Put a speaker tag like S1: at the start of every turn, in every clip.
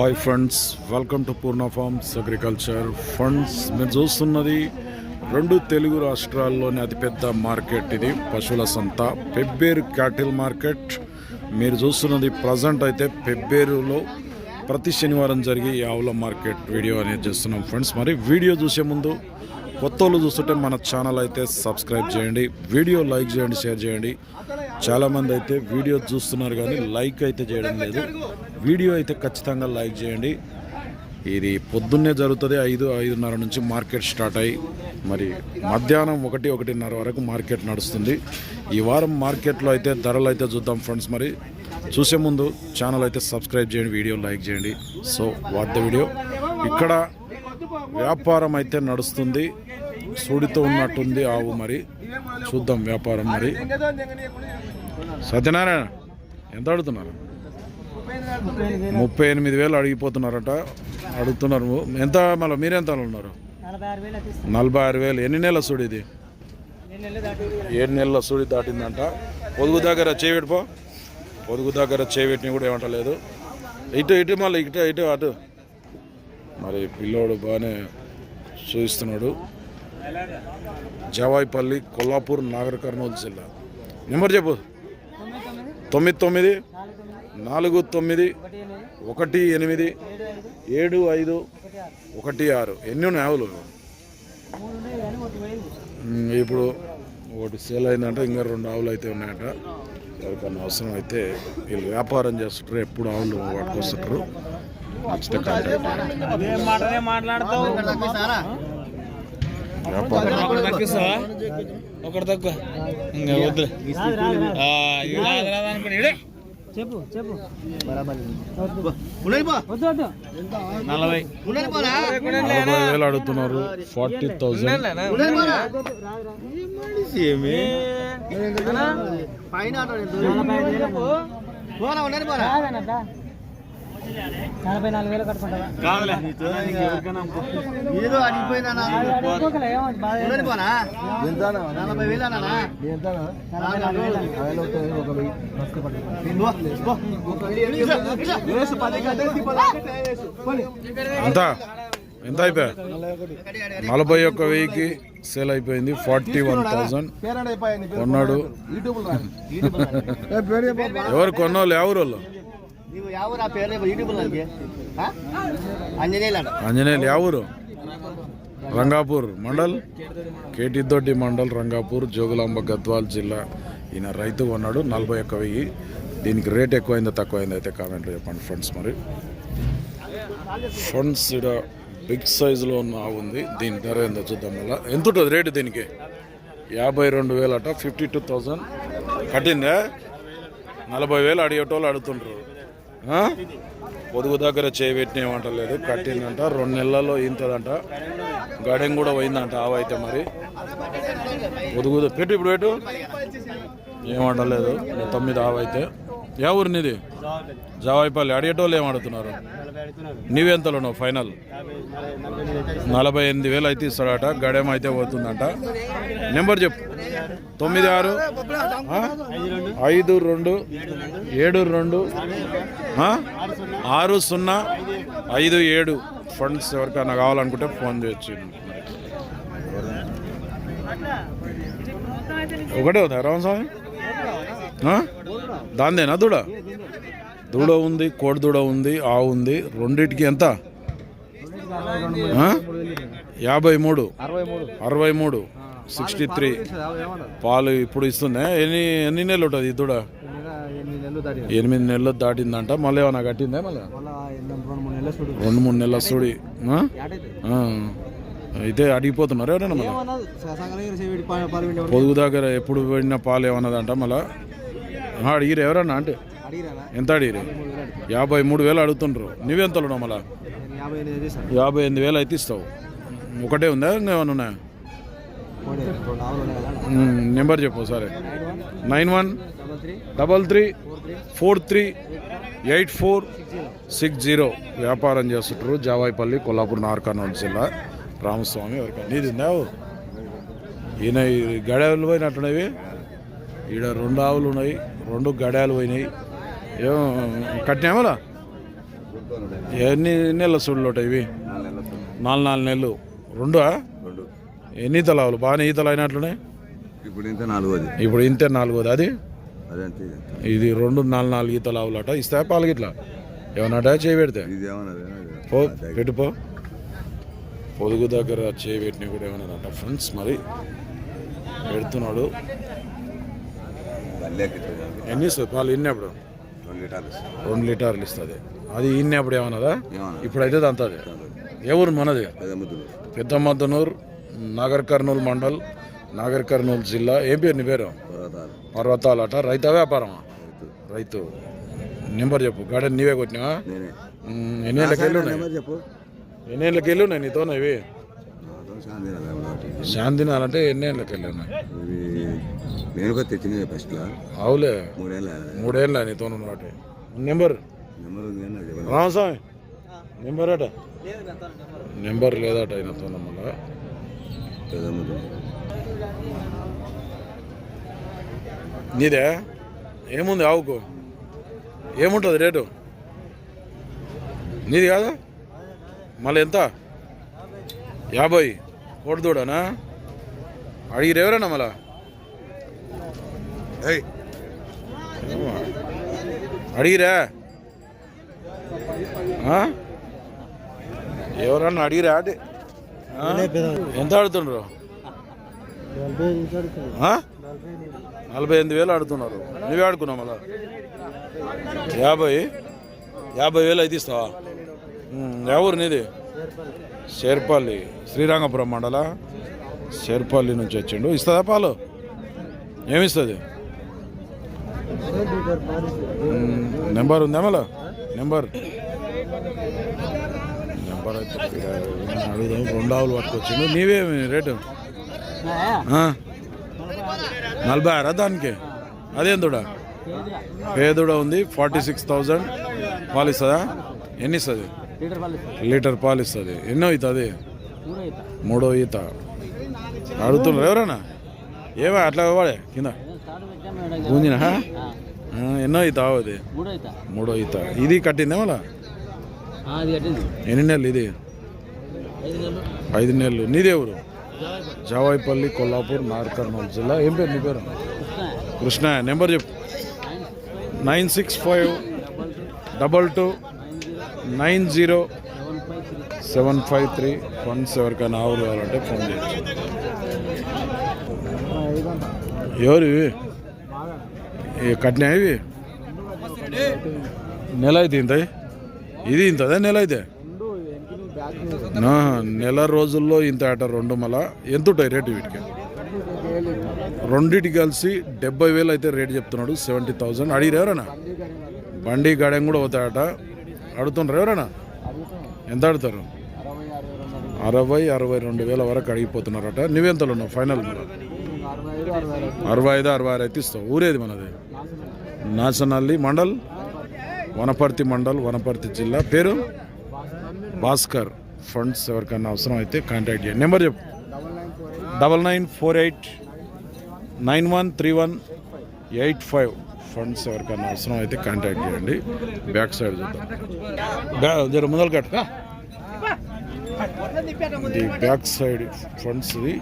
S1: Hi friends welcome to Purna farms agriculture funds మీరు చూస్తున్నది రెండు తెలుగు రాష్ట్రాల్లోని అతిపెద్ద మార్కెట్ ఇది పశువుల సంత. Pebberu cattle market. మీరు చూస్తున్నది ప్రజెంట్ అయితే పెబ్బేరులో ప్రతి శనివారం జరిగే ఈ ఆవుల మార్కెట్ వీడియో అనేది చేస్తున్నాం ఫ్రెండ్స్. మరి వీడియో చూసే ముందు కొత్త వాళ్ళు చూస్తుంటే మన ఛానల్ అయితే సబ్స్క్రైబ్ చేయండి వీడియో లైక్ చేయండి షేర్ చేయండి. చాలామంది అయితే వీడియో చూస్తున్నారు కానీ లైక్ అయితే చేయడం లేదు. వీడియో అయితే ఖచ్చితంగా లైక్ చేయండి. ఇది పొద్దున్నే జరుగుతుంది ఐదు ఐదున్నర నుంచి మార్కెట్ స్టార్ట్ అయ్యి మరి మధ్యాహ్నం ఒకటి ఒకటిన్నర వరకు మార్కెట్ నడుస్తుంది. ఈ వారం మార్కెట్లో అయితే ధరలు అయితే చూద్దాం ఫ్రెండ్స్ మరి. చూసే ముందు ఛానల్ అయితే సబ్స్క్రైబ్ చేయండి వీడియో లైక్ చేయండి. So what the video. ఇక్కడ వ్యాపారం అయితే నడుస్తుంది. సూడితో ఉన్నట్టుంది ఆవు మరి. చూద్దాం వ్యాపారం మరి. సత్యనారాయణ ఎంత అడుగుతున్నారు? ముప్పై ఎనిమిది వేలు అడిగిపోతున్నారట. అడుగుతున్నారు. ఎంత మళ్ళీ మీరెంత ఉన్నారు?
S2: నలభై ఆరు వేలు.
S1: ఎన్ని నెలల సుడి ఇది? ఏడు నెలల సుడి దాటిందంట. పొదుగు దగ్గర చేపెట్టుపో పొదుగు దగ్గర చేపెట్టిన కూడా ఏమంటలేదు. ఇటు ఇటు మళ్ళీ ఇటు ఇటు అటు. మరి పిల్లోడు బాగానే చూపిస్తున్నాడు జవాయిపల్లి కొల్లాపూర్ నాగర్ కర్నూలు జిల్లా. నెంబర్ చెప్పు.
S2: తొమ్మిది తొమ్మిది నాలుగు తొమ్మిది ఒకటి ఎనిమిది ఏడు ఐదు ఒకటి ఆరు.
S1: ఎన్ని ఉన్నాయి ఆవులు? ఇప్పుడు ఒకటి సేల్ అయిందంటే ఇంకా రెండు ఆవులు అయితే ఉన్నాయట. ఎవరికన్నా అవసరం అయితే వీళ్ళు వ్యాపారం చేస్తుంటారు ఎప్పుడు ఆవులు పట్టుకొస్తుంటారు. నచ్చితే కాంటాక్ట్
S2: ఏం మాటలే మాట్లాడతావు
S1: వ్యాపారం
S3: ఒకటి తక్కువ. ఇంకా వద్దులే. ఆ, ఇది రాదు రాదు అనుకుని ఇడే.
S2: చెప్పు చెప్పు. వద్దు వద్దు.
S3: నలభై.
S1: వేలు అడుగుతున్నారు. ఫార్టీ
S2: వేలు. కాదనట నలభై నాలుగు వేలు కట్టుకుంటావా? నలభై వేలు
S1: ఎంత ఎంత అయిపోయా? నలభై ఒక్క వెయ్యికి సేల్ అయిపోయింది. Forty one thousand. కొన్నాడు. ఎవరు కొన్నోళ్ళు? ఎవరు వాళ్ళు?
S4: అంజనేయులు
S1: ఆంజనేయులు ఎవరు రంగాపూర్ మండల్ కేటిదొడ్డి మండల్ రంగాపూర్ జోగులాంబ గద్వాల్ జిల్లా ఈయన రైతు ఉన్నాడు నలభై ఒక్క వెయ్యి దీనికి రేట్ ఎక్కువైందో? తక్కువైందో? అయితే కామెంట్లో చెప్పండి ఫ్రెండ్స్ మరి. ఫండ్స్ ఇక్కడ బిగ్ సైజులో ఉన్న ఆవు ఉంది. దీని ధర ఏందో చూద్దాం వల్ల ఎంత ఉంటుంది రేటు దీనికి? యాభై రెండు వేలు అట ఫిఫ్టీ టూ థౌజండ్ కట్టిందా? నలభై వేలు అడిగేటోళ్ళు అడుగుతుంటారు పొదుగు దగ్గర చేయబెట్టిన లేదు కట్టిందంట రెండు నెలల్లో ఇంతదంట గడెం కూడా పోయిందంట ఆవైతే మరి. పొదుగు పెట్టు ఇప్పుడు పెట్టు. ఏమంటలేదు తొమ్మిది ఆవు అయితే. ఏ ఊరు నీది? జావాయిపల్లి అడిగేటోళ్ళు ఏమడుతున్నారు నీవెంతలో నువ్వు ఫైనల్? నలభై ఎనిమిది వేలు అయితే ఇస్తాడట గడెం అయితే పోతుందంట. నెంబర్ చెప్పు. తొమ్మిది ఆరు ఐదు రెండు ఏడు రెండు ఆరు సున్నా ఐదు ఏడు. ఫండ్స్ ఎవరికైనా కావాలనుకుంటే ఫోన్ చేయొచ్చు. ఒకటే ఉందా రామస్వామి? దాందేనా దూడ? దూడ ఉంది కోడి దూడ ఉంది ఆవు ఉంది. రెండిటికి ఎంత? యాభై మూడు. అరవై మూడు. Sixty three. పాలు ఇప్పుడు ఇస్తుందా ఎన్ని ఎన్ని నెలలు ఉంటుంది దూడ? ఎనిమిది నెలలు దాటిందంట. మళ్ళీ ఏమన్నా కట్టిందా మళ్ళీ? రెండు మూడు నెలల సుడి. అయితే అడిగిపోతున్నారు ఎవరైనా మళ్ళీ? పొదుగు దగ్గర ఎప్పుడు పడిన పాలు ఏమన్నదంట మళ్ళా? అడిగిరు ఎవరన్నా అంటే? ఎంత అడిగిరు? యాభై మూడు వేలు అడుగుతుండ్రు. నువ్వెంతలు మళ్ళా? యాభై ఎనిమిది వేలు అయితే ఇస్తావు. ఒకటే ఉందా? ఏమైనా ఉన్నాయా? నెంబర్ చెప్పు సరే nine one double three four three eight four six zero వ్యాపారం చేస్తుంటారు జావాయిపల్లి కొల్లాపూర్ నార్కర్నూలు జిల్లా. రామస్వామి నీది ఉందా? ఈయన గడాలు పోయినట్టున్నవి ఈడ రెండు ఆవులు ఉన్నాయి రెండు గడాలు పోయినాయి. ఏం కట్టినామలా ఎన్ని నెలల సుడులోట ఇవి? నాలుగు నాలుగు నెలలు. రెండా? ఎన్ని ఈతలు ఆవులు బాగానే ఈతలు అయినట్లునే
S5: ఇప్పుడు ఇంత నాలుగోది.
S1: ఇప్పుడు ఇంతే నాలుగోది. అది? ఇది? రెండు నాలుగు నాలుగు ఈతలు ఆవులట. ఇస్తా పాలు గిట్లా? ఏమన్నాట చేయి పెడితే?
S5: ఏమన్నా
S1: పో పెట్టుపో పొదుగు దగ్గర చేయి పెట్టిన కూడా ఏమన్నారంట ఫ్రెండ్స్ మరి. పెడుతున్నాడు. ఎన్ని ఇస్తుంది పాలు ఇన్నప్పుడు?
S5: రెండు లీటర్లు
S1: రెండు లీటర్లు ఇస్తుంది. అది ఇన్నప్పుడు ఏమన్నదా?
S5: ఏమన్నా
S1: ఇప్పుడైతే అంతది ఏ ఊరు మనది?
S5: పెద్ద
S1: మద్దనూరు నాగర్ కర్నూలు మండల్ నాగర్ కర్నూలు జిల్లా ఏం పేరు నీ పేరు?
S5: పర్వతాలు.
S1: పర్వతాలట రైతా వ్యాపారమా? రైతు. నెంబర్ చెప్పు. గార్డెన్ నీవే కొట్టినావా?
S5: నేనే.
S1: ఉమ్, ఎన్ని ఏళ్ళకి వెళ్ళి ఉన్నాయి
S5: నెంబర్ చెప్పు.
S1: ఎన్ని ఏళ్ళకి వెళ్ళి ఉన్నాయి నీతో ఇవి?
S5: శాంతి నగర్ కాబట్టి.
S1: శాంతినాలంటే ఎన్ని ఏళ్ళకి వెళ్ళి ఉన్నాయి
S5: ఇవి నేను కూడా ఫస్ట్లో
S1: అవులే.
S5: మూడేళ్ళ
S1: మూడేళ్ళ నీతో ఉన్నవాటి నెంబర్?
S5: నెంబర్.
S1: రామస్వామి. నెంబర్ అట? నెంబర్. లేదట ఆయనతో మళ్ళా నీదే? ఏముంది ఆవుకు? ఏముంటుంది రేటు? నీది కాదా? మళ్ళీ ఎంత? యాభై. కొడుదూడనా అడిగిరు ఎవరన్నా మళ్ళా. అడిగిరా? ఎవరన్నా అడిగిరా? అంటే? ఎంత ఆడుతుండ్రు? నలభై ఎనిమిది వేలు ఆడుతున్నారు. నువ్వే ఆడుకున్నావు మళ్ళా? యాభై? యాభై వేలు అయితే ఇస్తావా? ఎవరు నీది? శేర్పల్లి శ్రీరంగపురం మండల శేర్పల్లి నుంచి వచ్చిండు. ఇస్తుందా పాలు? ఏమిస్తుంది? నెంబర్ ఉందా మళ్ళా? నెంబర్? అడుగుదాం రెండు ఆవులు పట్టుకొచ్చిండు. నీవేమి రేటు? నలభై ఆరా దానికి? అదేందుడా? పేదుడా ఉంది ఫార్టీ సిక్స్ థౌజండ్. పాలు ఇస్తుందా ఎన్ని ఇస్తుంది
S2: లీటర్ పాలు
S1: ఇస్తుంది ఎన్నో అవుతుంది
S2: మూడో
S1: ఈత. అడుగుతున్నారు ఎవరన్నా? ఏవా అట్లా వాడే కింద?
S2: స్టార్ట్
S1: గుంజినా ఎన్నో ఈత అది?
S2: మూడో
S1: ఈత. ఇది కట్టిందే మళ్ళా? ఎన్ని నెలలు ఇది?
S2: ఐదు నెలలు.
S1: ఐదు నెలలు. నీదే ఊరు జావాయిపల్లి కొల్లాపూర్ నార్ కర్నూలు జిల్లా. ఏం పేరు నీ పేరు? కృష్ణ. నెంబర్ చెప్పు. Nine six five double two nine zero seven five three funds ఎవరికైనా ఆవులు కావాలంటే ఫోన్ చేయొచ్చు. ఎవరు కట్నా ఇవి? నెల అయితే ఇది ఇంతదే నెల అయితే? నెల రోజుల్లో ఇంత ఆట రెండు మళ్ళా? ఎంత ఉంటాయి రేటు వీటికి? రెండిటికి కలిసి డెబ్బై వేలు అయితే రేటు చెప్తున్నాడు సెవెంటీ థౌజండ్ అడిగిరు ఎవరన్నా? బండి గాడెం కూడా పోతాయట అడుగుతున్నారు ఎవరన్నా? ఎంత అడుగుతారు అరవై అరవై రెండు వేల వరకు అడిగిపోతున్నారట. నువ్వెంతలో ఉన్నావు? ఫైనల్ మరి. అరవై ఐదు అరవై ఆరు. అయితే ఇస్తావు. ఊరేది మనది? నాచనల్లి మండల్? వనపర్తి మండల్ వనపర్తి జిల్లా. పేరు? భాస్కర్. ఫండ్స్ ఎవరికైనా అవసరం అయితే కాంటాక్ట్ చేయండి. నెంబర్ చెప్పు. Double nine four eight nine one three one eight five. Funds ఎవరికైనా అవసరం అయితే కాంటాక్ట్ చేయండి. బ్యాక్ సైడ్ చూద్దాం. జర ముందలు కట్ట ఇది బ్యాక్ సైడ్ ఫండ్స్ది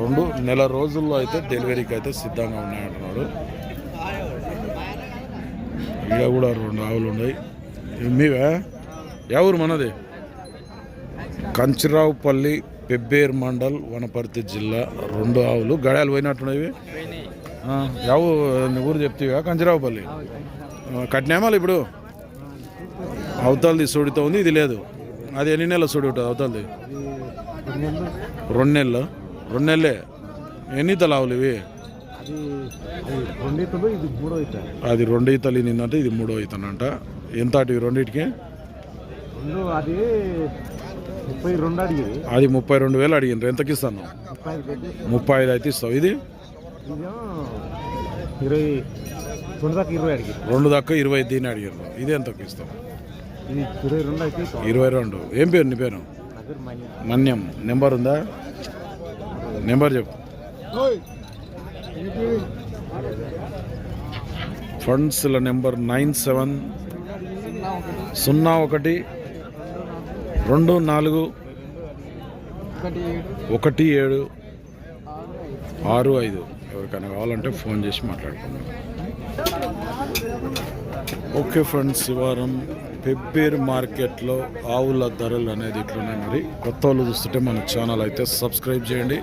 S1: రెండు నెల రోజుల్లో అయితే డెలివరీకి అయితే సిద్ధంగా ఉన్నాయంటున్నాడు. ఇక్కడ కూడా రెండు ఆవులు ఉన్నాయి? ఇవి మీవే ఎవరు మనది? కంచిరావుపల్లి పెబ్బేర్ మండల్ వనపర్తి జిల్లా రెండు ఆవులు. గడాలు పోయినట్టున్నాయి యావు నీ ఊరు చెప్తావా? కంచిరావుపల్లి. ఆ, ఇప్పుడు? అవతలది సుడితో ఉంది ఇది లేదు. అది ఎన్ని నెలల సుడి ఉంటుంది అవతలది? రెండు నెలలు. రెండు నెలలే. ఎన్ని తలావులు ఇవి?
S2: అది రెండు
S1: ఈతలు నిన్నంటే ఇది మూడో ఈతనంట. ఎంత అటు రెండింటికి?
S2: రెండు అది ముప్పై రెండు అడిగింది
S1: అది ముప్పై రెండు వేలు అడిగిండ్రు. ఎంతకి ఇస్తాను?
S2: ముప్పై ఐదు
S1: అయితే ఇస్తావు. ఇది?
S2: రెండు దాకా ఇరవై అడిగింది
S1: రెండు దాకా ఇరవై దీన్ని అడిగారు ఇది ఎంతకి ఇస్తావు?
S2: ఇరవై రెండు అయితే
S1: ఇరవై రెండు. ఏం పేరు నీ పేరు? మన్యం. నెంబర్ ఉందా? నెంబర్ చెప్పు. ఫండ్స్ల నెంబర్ నైన్ సెవెన్ సున్నా ఒకటి రెండు నాలుగు ఒకటి ఏడు ఆరు ఐదు. ఎవరికైనా కావాలంటే ఫోన్ చేసి మాట్లాడుకుందాం. ఓకే ఫ్రెండ్స్ ఈ వారం పెబ్బేరు మార్కెట్లో ఆవుల ధరలు అనేది ఇట్లున్నాయి మరి. కొత్త వాళ్ళు చూస్తుంటే మన ఛానల్ అయితే సబ్స్క్రైబ్ చేయండి.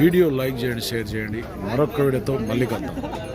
S1: వీడియో లైక్ చేయండి షేర్ చేయండి. మరొక వీడియోతో మళ్ళీ కలుద్దాం.